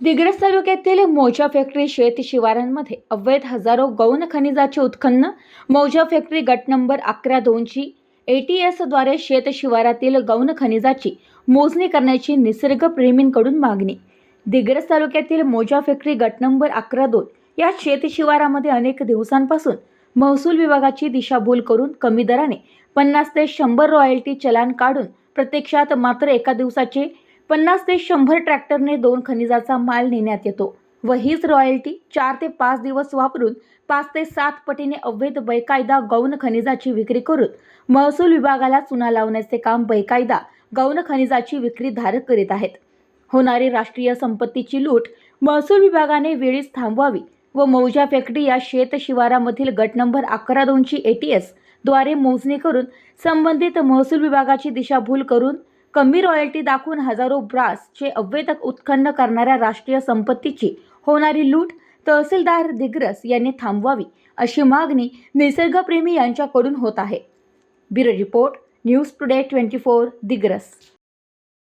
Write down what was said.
दिग्रस तालुक्यातील मोजा फॅक्टरी शेत शिवारांमध्ये अवैध हजारो गौण खनिजाचे उत्खनन मौजा फॅक्टरी गट नंबर अकरा दोनची ए टी एसद्वारे शेत शिवारातील गौण खनिजाची मोजणी करण्याची निसर्गप्रेमींकडून मागणी. दिग्रस तालुक्यातील मोजा फॅक्टरी गट नंबर अकरा दोन या शेत शिवारामध्ये अनेक दिवसांपासून महसूल विभागाची दिशाभूल करून कमी दराने पन्नास ते शंभर रॉयल्टी चलान काढून प्रत्यक्षात मात्र एका दिवसाचे पन्नास ते शंभर ट्रॅक्टरने दोन खनिजाचा माल नेण्यात येतो व हीच रॉयल्टी चार ते पाच दिवस वापरून पाच ते सात पटीने अवैध बेकायदा गौण खनिजाची विक्री करून महसूल विभागाला चुना लावण्याचे काम बेकायदा गौण खनिजाची विक्री धारक करीत आहेत. होणारी राष्ट्रीय संपत्तीची लूट महसूल विभागाने वेळीच थांबवावी व मौजा फॅक्टरी या शेत शिवारामधील गट नंबर अकरा दोनची ए टी एसद्वारे मोजणी करून संबंधित महसूल विभागाची दिशाभूल करून कमी रॉयल्टी दाखवून हजारो ब्रासचे अवैध उत्खनन करणाऱ्या राष्ट्रीय संपत्तीची होणारी लूट तहसीलदार दिग्रस यांनी थांबवावी अशी मागणी निसर्गप्रेमी यांच्याकडून होत आहे. Bureau report news today twenty four Digras.